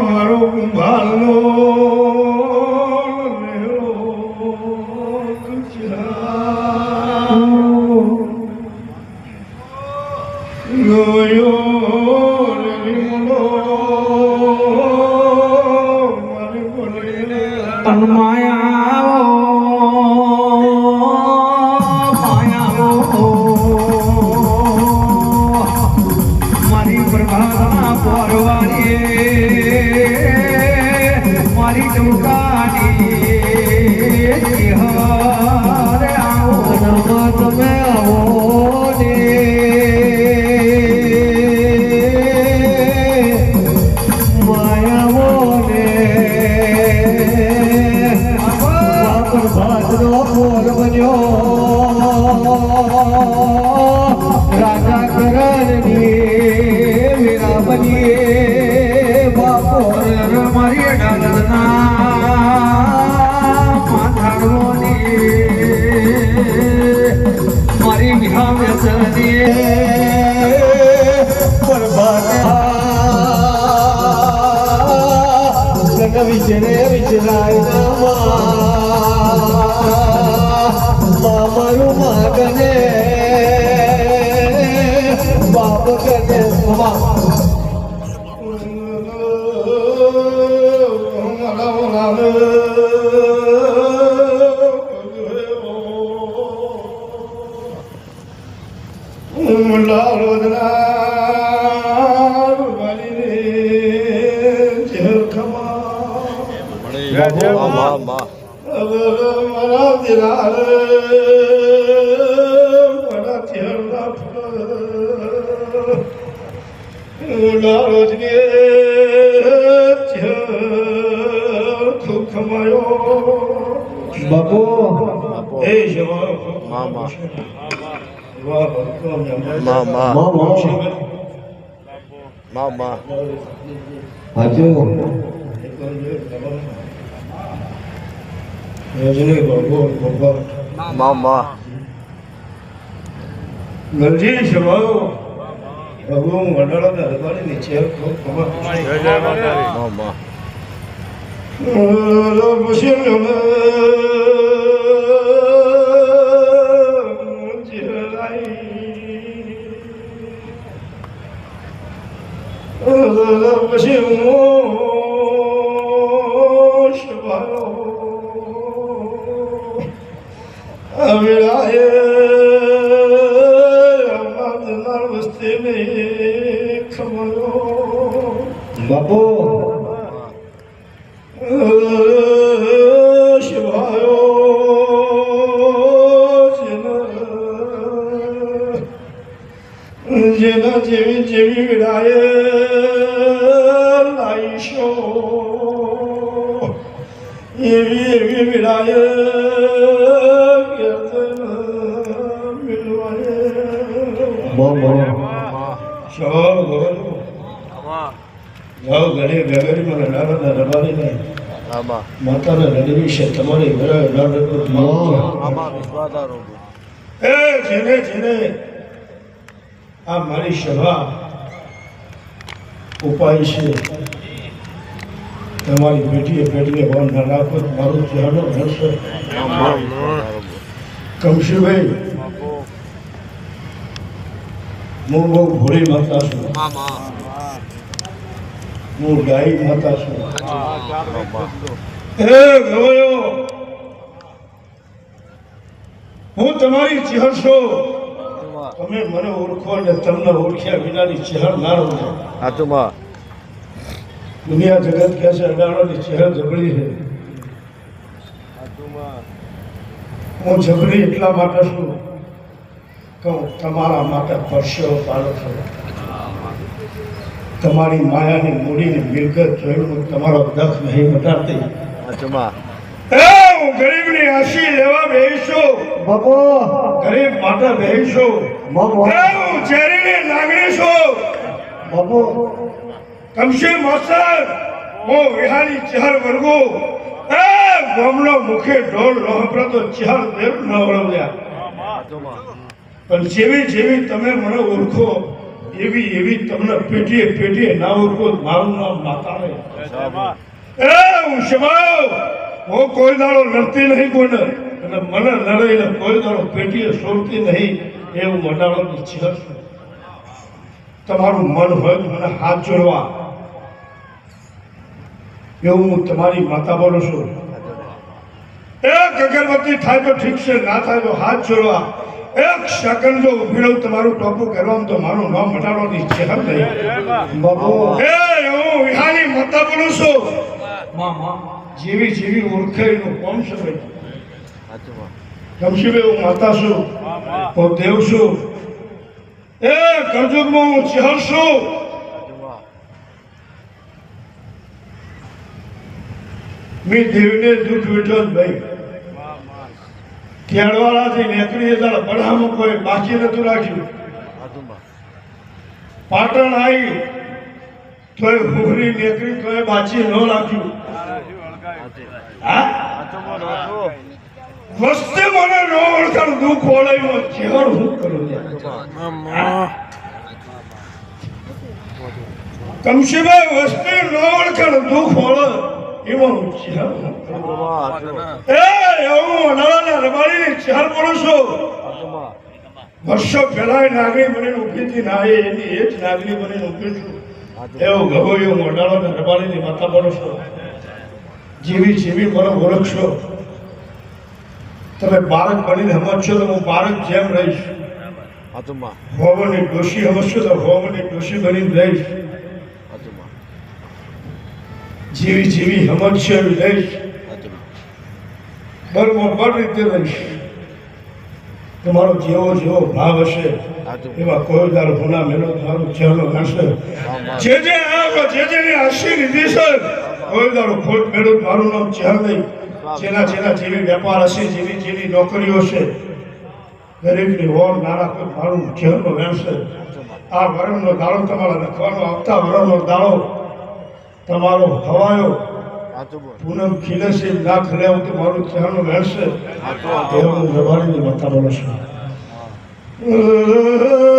મારો ભાલો મામા હાજુ રજની બાબુ બાબા મામા ગરજી શવાયો બાબુ હું વડાળા દરબારી નીચે ખૂબ ખબર पशी शयो खपो છે. તમારી ઘરે એ જેને જેને આ મારી સભા ઉપાય છે તમારી બેટીએ પેટીએ ભાવ ના રાખો મારું ધ્યાન રહેશે મામા કમશુભાઈ હું બહુ ભોળી માતા છું. હું ગાય માતા છું. એ હું તમારી ચહેર છું. તમે મને ઓળખો ને તમને ઓળખ્યા વિનાની ચહેર ના રહો હાથમાં. દુનિયા જગત કહે છે અડાણોની ચહેર જબડી છે. હું જબડી એટલા માટે છું કે તમારા માટે પરસેવો પાડો છું. તમારી માયાની મૂડીની મિલકત જોઈને હું તમારો દખ નહીં મટાડતી. સાચુમાં હું ગરીબની આશી લેવા બેહીશું. બાપુ. ગરીબ માટે બેહીશું. બાપુ. હું ચેરીની લાગણી છું બાપુ. કમશી માસ્તર હું વિહારી ચહર વર્ગો. એ ગામનો મુખે ઢોલ લોહપ્ર તો ચહર દેવ ન વળવ્યા. પણ જેવી જેવી તમે મને ઓળખો એવી એવી તમને પેટીએ પેટીએ ના ઓળખો મારું નામ સાચુમાં એ હું શમાવ હું કોઈ દાડો લડતી નહીં કોઈને. અને મને લડાઈને કોઈ દાડો પેટીએ સોડતી નહીં એવું મટાડવાની ચહેર છું. તમારું મન હોય તો મને હાથ જોડવા. એવું હું તમારી માતા બોલું છું. એક અગરબત્તી થાય તો ઠીક છે ના થાય તો હાથ જોડવા. એક સેકન્ડ જો ઊભી રહું તમારું ટોપું કરવામાં તો મારું નામ મટાડવાની ચહેર નહીં. બાબુ એ હું વિહાની માતા બોલું છું. માં માં જેવી જેવી ઓળખે એનો ભાઈ હું માતા છું દેવ છું. એ કરજુગમાં હું ચહર છું. મેં દેવને દુઃખ વેઠો ભાઈ. કેળવાળાથી નીકળી હતા બધામાં કોઈ બાકી નતું રાખ્યું. પાટણ આવી તોય હુહરી નીકળી તોય બાચી ન રાખ્યું વસ્તે મને ન ઓળખાણ, દુઃખ ઓળાયું જીવન હું કરું કમશીભાઈ વસ્તે ન ઓળખાણ, દુઃખ ઓળે એમાં હું. સાચુમાં એ બોલું છું સાચુમાં વર્ષો પહેલા નાગરી બનીને ઊભી હતી, ના એની એ જ નાગરી બનીને ઊભી છું. એવો ગભોયો મોઢાળો ને રબારીની માતા બોલું છો જીવી જેવી મને ઓળખશો. તમે બાળક બનીને સમજશો તો હું બાળક જેમ રહીશ. હોમની ડોશી સમજશો તો હોમની ડોશી બનીને રહીશ. જીવી જીવી સમજશો એવી રહીશ. બરમાં બળ રીતે રહીશ. તમારો જેવો જેવો ભાવ હશે. એવા કોઈ ગુના મેળો તારો ચહેરો નાશે જે જે આવ્યો જે જેની આશી લીધી છે કોઈ ખોટ મેળો મારું નામ ચહેર નહીં. જેના જેના જેવી વેપાર હશે જેવી જેવી નોકરીઓ છે દરેકની ઓર નાના કોઈ મારું ચહેરનો વહેશે આ વરણનો દાળો તમારા લખવાનો આવતા વરણનો દાળો તમારો હવાયો પૂનમ ખીલે છે ના ખરે તો મારું ચહેરનો વહેશે એવું રબારીની માતા બોલું છું Uh,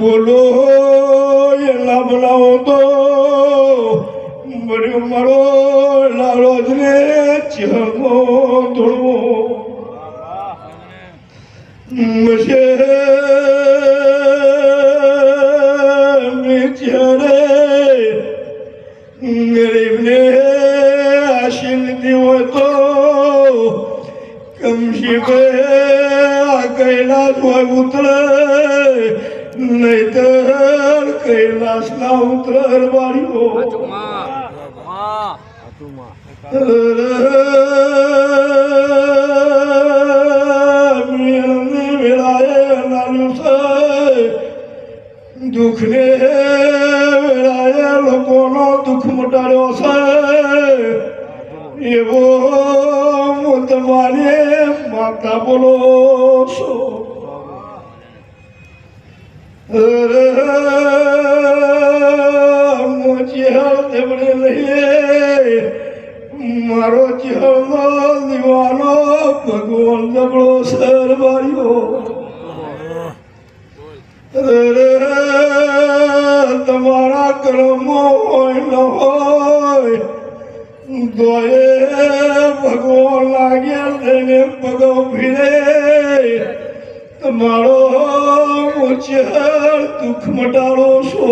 બોલો એ લાભ લાવો તો. બળ્યો મારો લાડોદને ચરમો ધોળવો. મશે મેચરે ગરીબને આશીર્વાદી હોય તો કમશી પે કૈલાસ હોય ઉતરે, નહીતર કૈલાસ ના ઉતર વાળીઓ દુઃખને વેળાએ લોકોનો દુઃખ મટાડ્યો છે. એવો હું તમારે માતા બોલો છો. મોચી હાલ તેમને લઈએ. મારો ચહેરો દીવાનો ભગવાન જબડો સર માર્યો તમારા કર્મો હોય ન હોય. દોએ ભગવાન લાગ્યા તેને પગ ભીડે તમારો મુચેર દુઃખ મટાડો છો.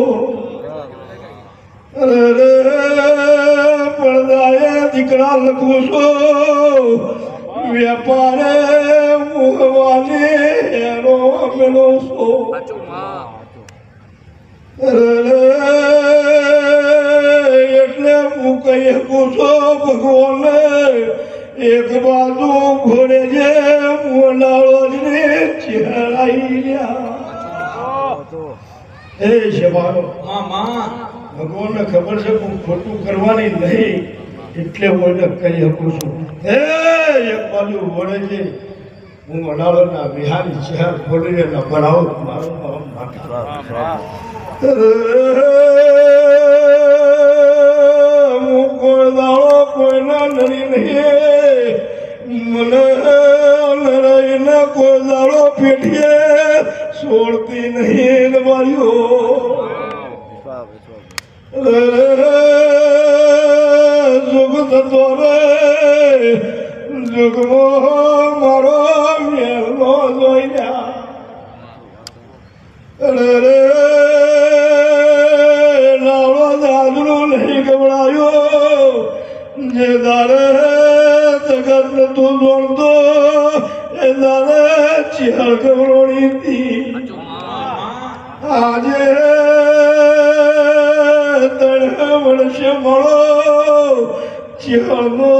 રે રે પડદાએ દીકરા લખું છો વેપારે મુહવાને હેરો મેલો છો. રે હું કહી શકું ભગવાન. એક બાજુ ઘોડે છે, મોનાળો ને ચહેરાઈ રહ્યા. એ શેવાળો, ભગવાનને ખબર છે હું ખોટું કરવાની નહીં, એટલે હું એને કહી શકું છું હે એક બાજુ વળે છે, હું અડાળોના બિહારી શહેર ખોલીને ન ભણાવું મારું હું કોઈ દાડો કોઈના નડી નહીં મને લડાઈને કોઈ દાળો પેટીએ છોડતી નહીં માર્યો જુગ થતો રે. જુગમો મારો મેળનો જોઈ રે જે દારે જગત ને તું જોડતો એ દારે ચિહળ ગવડોણી હતી આજે તણે વર્ષે મળો ચિહળનો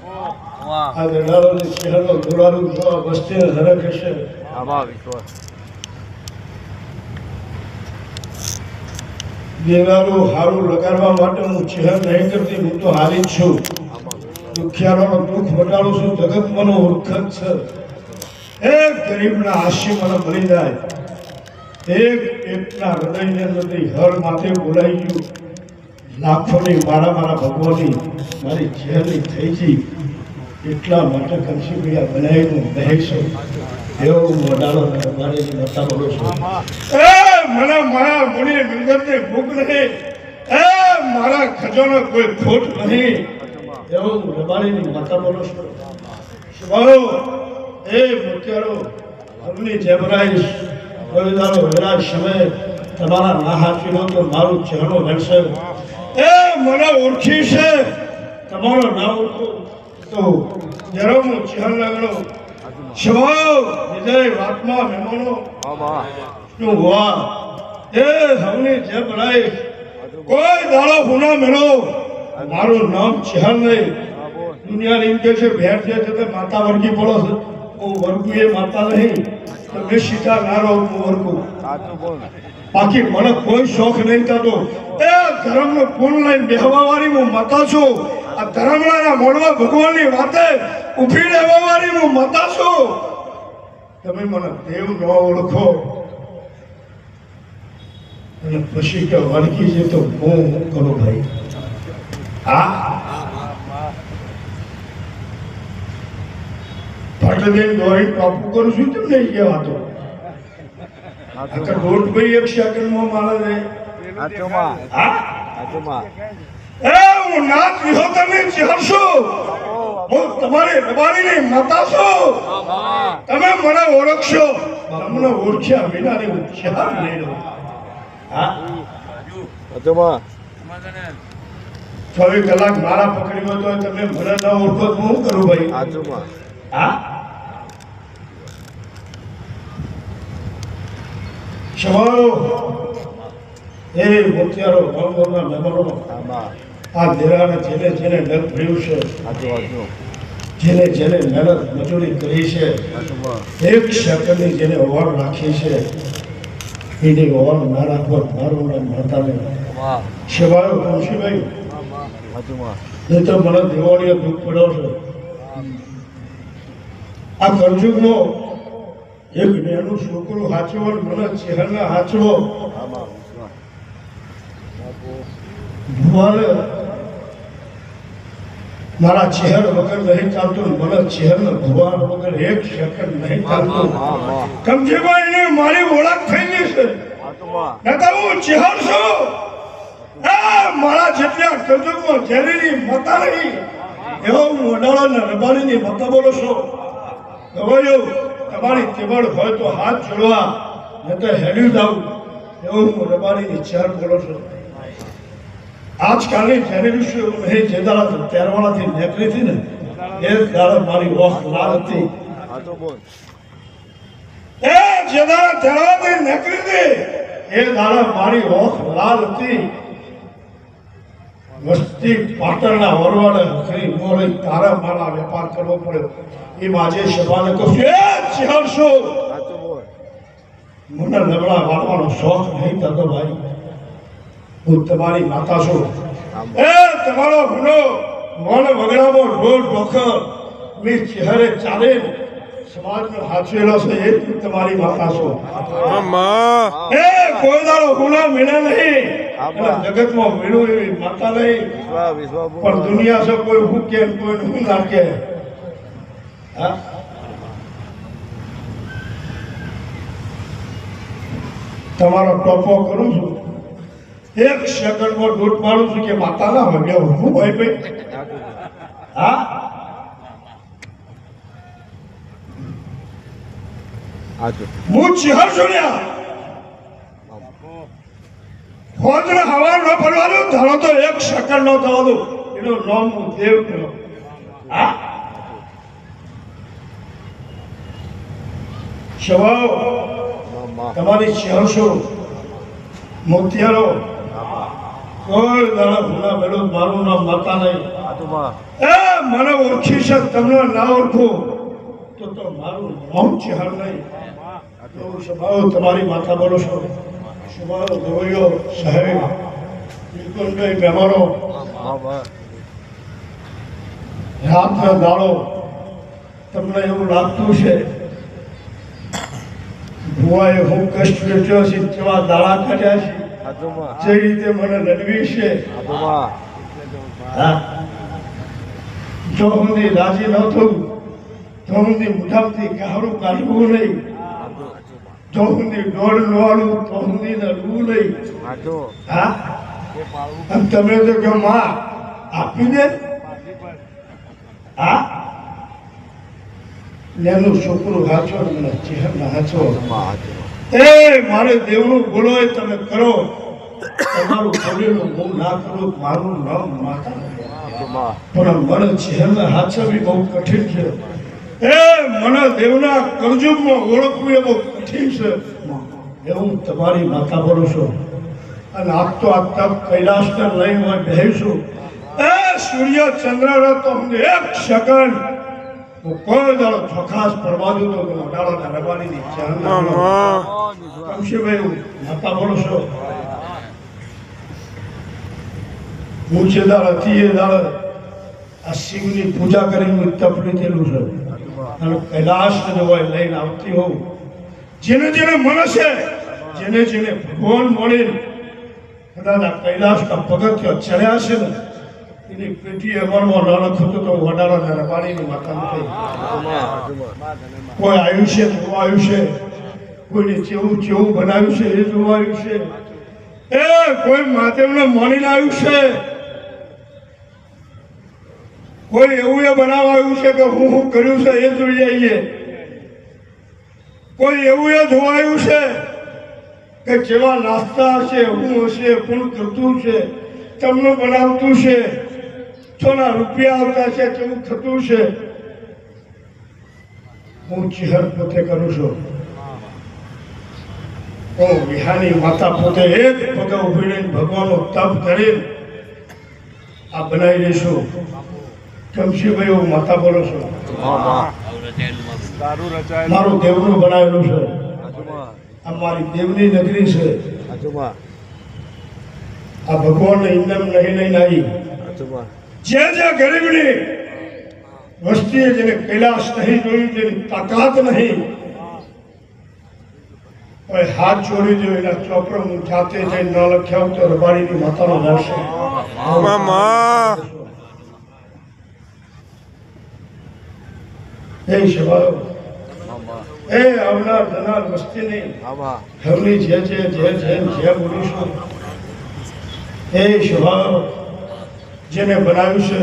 આ ગઢાળોની શહેરનો દુરારું જોવા વસ્તી હરખ હશે. દેવાનું હારું લગાડવા માટે હું ચહેર નહીં કરતી હું તો હારી જ છું. દુખિયારોનો દુઃખ મટાડું છું જગત મનો ઓળખત છે. એક ગરીબના હાસ્ય મને મળી જાય. એક એકના હૃદયની અંદરથી હર માથે બોલાઈ ગયું. લાખોની મારા મારા ભગવાનની મારી ઝેરની થઈ ગઈ એટલા માટે કંસી ભૈયા બનાવીને બેસો એવો મોડાલો મારી નતા બોલો છું. એ મને મારા મુનિ મિલકતને ભૂખ નહીં. એ મારા ખજાનો કોઈ ખોટ નહીં. એવો રબાણીની માતા બોલો છું. શિવાયો એ મોતિયારો અગ્નિ જેમરાઈશ રવિદારો વિરાજ સમય તમારા ના હાચવીનો તો મારું ચહેરો રહેશે એ મને ઓળખી છે. તમારો નામ તો જરા હું ચહેર લાગણો શિવાયો વિજય વાતમાં મહેમાનો. નું વાહ. એ હવની જે બનાઈ કોઈ દાડો હુના મેળો મારું નામ ચહેર નહીં. દુનિયા એમ કે છે ભેર છે તે માતા વર્ગી પડો છે. હું વર્ગું એ માતા નહીં તમે સીધા ના રહો હું વર્ગું. બાકી મને કોઈ શોખ નહીં થતો. એ ધર્મનો પૂર્ણ લઈને બેહવા વાળી હું માતા છું. આ ધર્મના મળવા ભગવાનની વાતે ઊભી રહેવા વાળી હું માતા છું. તમે મને દેવ ન ઓળખો. અને પછી કે વળગી છે તો હું હું કરું ભાઈ? દોરી કરું છું તેમ નહીં કહેવાતો આખા દોઢ ભાઈ એક સેકન્ડમાં મારે ને હા? એ હું નાથ વિહોતરને ચહેરશો હું તમારી રબારીની માતા છું. તમે મને ઓળખશો. તમને ઓળખ્યા વિનાની હું ચાર કલાક મારા પકડ્યો તો તમે મને ન ઓળખો તો હું કરું ભાઈ? હા? સવારો એ મોતિયારો મહેમાનો. આ દેરાને જેને જેને ડગ ભર્યું છે, જેને જેને મહેનત મજૂરી કરી છે, એક જેને ઓવર રાખી છે, એની ઓવર ના રાખવા મારું નામ માતાને. માં નહીં તો મને દિવાળીએ દુઃખ પડ્યો છે. આ કરજુગમાં એક નેનું છોકરું હાચવો મને ચહેરા હાચવો. મારા ચહેર વગર નહીં ચાલતું મને ચહેર ને ભુવાર વગર એક સેકન્ડ નહીં ચાલતું. કમજીભાઈ મારી ઓળખ થઈ ગઈ છે. છું. મારા જેટલા એવો હું ને રબારીની મતા છું? તમારી તેવડ હોય તો હાથ જોડવા ન તો હેડ્યું જાવ એવું હું રબારીની ચહેર બોલો છું. આજકાલની જનરેશન એ જે દાડા ત્યારવાળાથી નીકળી હતી ને, એ દાડા મારી ઓખ લાલ હતી. એ જે દાડા તેરવાથી નીકળી હતી, એ દાડા મારી ઓખ લાલ હતી. વસ્તી પાટણના વરવાડે ખરી મોરે તારા મારા વેપાર કરવો પડ્યો. એ માજે સભાને કહ્યું એ ચહેરશો મને લગડા વાળવાનો શોખ નહીં થતો ભાઈ. હું તમારી માતા છું. એ તમારો ગુનો મન વગડાવો રોડ ઢોખરની ચહેરે ચાલે સમાજનો હાચવેલો છે એ તમારી માતા છો. એ કોઈ દાડો ગુનો મિલે નહીં. જગતમાં મિલું એવી માતા નહીં. પણ દુનિયા છે કોઈ હું કે કોઈ હું ના કે. હા? તમારો ટોપો કરું છું. એક સેકન્ડમાં દોટ મારું છું કે માતા ના હોય. હું ભાઈ. સાચું. હા હું ચિહર જોડ્યા ફોજને હવા ન પડવાનું ધારો તો એક સેકન્ડ નો થવાનું. એનું નામ હું દેવ કર્યો હા? શવાઓ તમારી શહેરશો મોતિયારો. કોઈ દાડા ભૂલા મેળો મારું નામ માતા નહીં. એ, મને ઓળખી છે, તમને ના ઓળખું. તો તો મારું નામ ચહેર નહીં. તમારી માતા બોલો છો. સ્વભાવ ગવૈયો સાહેબ બિલકુલભાઈ મહેમાનો. બસ દાડો તમને એવું લાગતું છે ભુવાએ હું કષ્ટ વેચ્યો છે, કેવા દાડા કાઢ્યા છે? જે રીતે મને લડવી છે? જો હું રાજી ન થયું તો હું મુઠામથી ગાહડું કાઢવું નહીં. સુધી લડવું નહીં સાચું હા? તમે તો કે માં આપી દે. હા? એનું છોકરું હાચો ને મને ચહેરા હાચો. એ મારે દેવનું બોલો એ તમે કરો. તમારું ખોલેલું બહુ ના કરો મારું નામ માતા પણ મારે મને ચહેરા હાચવવી બહુ કઠિન છે. એ મને દેવના કરજુમમાં ઓળખવું એ બહુ કઠિન છે. એવું તમારી માતા બોલું છું. અને આપ તો આ તપ કૈલાસને લઈ હું બેહીશું એ સૂર્ય ચંદ્ર તો અમને એક સેકન્ડ. હું કોઈ દાડો ચોખાસ પરવાદું તો મોટાળા રવાની ચહેરા કમશીભાઈ હું માતા બોલું છું? હું છે દાડ હતી એ દાડ આ શિવની પૂજા કરીને હું તપ લીધેલું છે. અને કૈલાસ જોવાય લઈને આવતી હોઉં. જેને જેને છે, જેને જેને ભગવાન મળે, કદાચ કૈલાસના પગથિયા ચડ્યા છે ને, એની પેટી અમારમાં ન હતો તો વડાળા રબાણીની માતા થઈ. કોઈ આયુષ્ય જોવા આવ્યું છે, કોઈને જેવું જેવું બનાવ્યું છે એ જોવા આવ્યું છે. એ કોઈ માધવને મળીને આવ્યું છે. કોઈ એવું એ બનાવવા આવ્યું છે કે હું હું કર્યું છે એ જોઈ જઈએ કોઈ એવું એ જોવા આવ્યું છે કે જેવા નાસ્તા હશે હું હશે, કોણ કરતું છે તમને બનાવતું છે, સોના રૂપિયા આવતા છે, કેવું થતું છે. હું ચિહર પોતે કરું છું. હું વિહાની માતા પોતે એક પગે ઊભી રહીને ભગવાનનો તપ કરીને આ બનાવી દઈશું. કમશીભાઈ હું માતા બોલો છું. મારું દેવનું બનાવેલું છે. આ મારી દેવની નગરી છે. આ ભગવાન ઇન્દમ નહીં નહીં આવી જ્યાં જે જે ગરીબની વસ્તીએ જેને કૈલાસ નહીં જોયું જેની તાકાત નહીં હવે હાથ જોડી દો એના ચોપડો હું જાતે જઈને ન લખ્યા તો રબારીની માતાનો દર્શન. એ શિવાયો. એ આવનાર જનાર વસ્તીની. હવની જે જે જે જે જે બોલીશું. એ શિવાયો જેને બનાવ્યું છે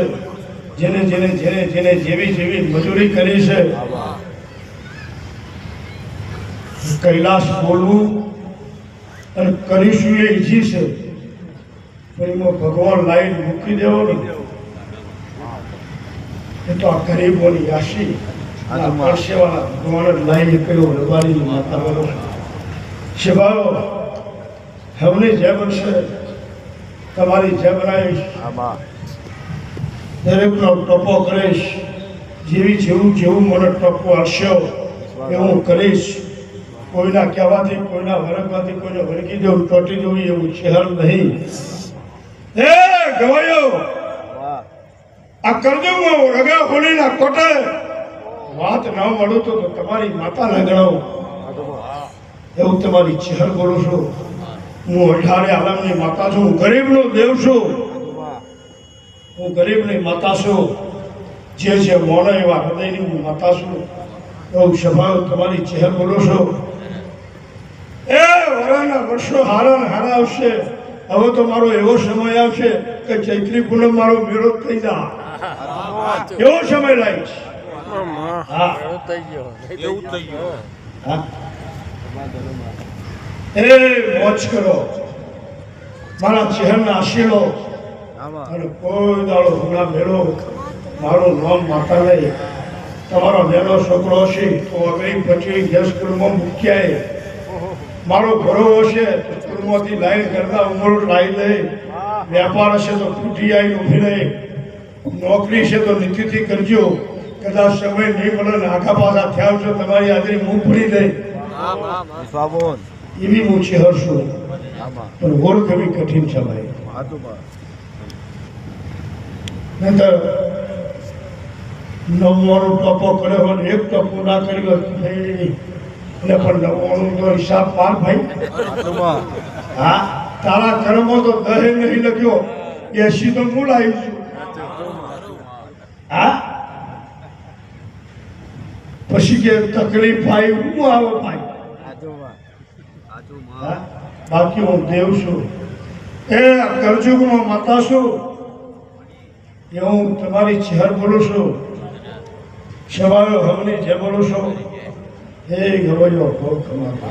જેને જેને જેને જેને જેવી જેવી મજૂરી કરી છે. કૈલાશ કૈલાસ બોલવું અને કરીશું એ ઈજી છે. પણ એમાં ભગવાન લાઈન મૂકી દેવો ને એ તો આ ગરીબોની યાશી લાઈન કયો રબારીની માતા બોલો શિવાયો હવની તમારી જે બનાવીશ આમાં. દરેકનો ટપો કરીશ. જેવી જેવું જેવું મને ટપો હશો એવું કરીશ. કોઈના કહેવાથી કોઈના વરગવાથી કોઈને વળગી દેવું ટોટી દેવું એવું શહેર નહીં. એ ગવાયો! આ કરજો રગા હોળીના કોટે વાત ના મળું તો તમારી માતા ન ગણાવું. એવું તમારી ચહેર બોલું છું. હું અઢારે આલમની માતા છું, હું ગરીબનો દેવ છું. હું હું ગરીબની માતા છું. જે જે મોડે એવા હૃદયની હું માતા છું. એવું સ્વભાવ તમારી ચહેર બોલો છો. એ વરાના વર્ષો હારા હારા આવશે. હવે તો મારો એવો સમય આવશે કે ચૈત્રી પૂનમ મારો વિરોધ થઈ જા. એવો સમય લાવીશ. એ મોજ કરો મારા ચહેરના આશીર્વો અને કોઈ દાડો ગુના મેળો મારું નામ માતા નહીં તમારો નેનો છોકરો હશે તો અગરી પછી દસ સ્કૂલમાં મૂક્યાય મારો ઘરો હશે તો સ્કૂલમાંથી લાઈન કરતા ઉમર લાવી લે વેપાર હશે તો ફૂટી આવી ઊભી રહી નોકરી છે, તો નીતિથી કરજો. કદાચ સમય નહીં મળે ને આખા પાછા થયા છો તમારી હાજરી હું પડી દઈ એવી હું આમાં. પણ ઓર કવી કઠિન છે ભાઈ. નહીતર નવ્વાણું ટપો કર્યો હોય એક ટપો ના કર્યો નહીં એટલે પણ નવ્વાણું તો હિસાબ પાર ભાઈ. હા તારા કર્મો તો દહે નહીં લખ્યો. એસી તો હું લાવી છું હા? કે તકલીફ ભાઈ હું આવો ભાઈ. હાચુમાં હાચુમાં હા? બાકી હું દેવ છું. એ કરજુગમાં માતા છું. એ હું તમારી ચહેર બોલું છું. સવાયો હવની જે બોલું છું. એ ગવાયો ભોગ તમારા.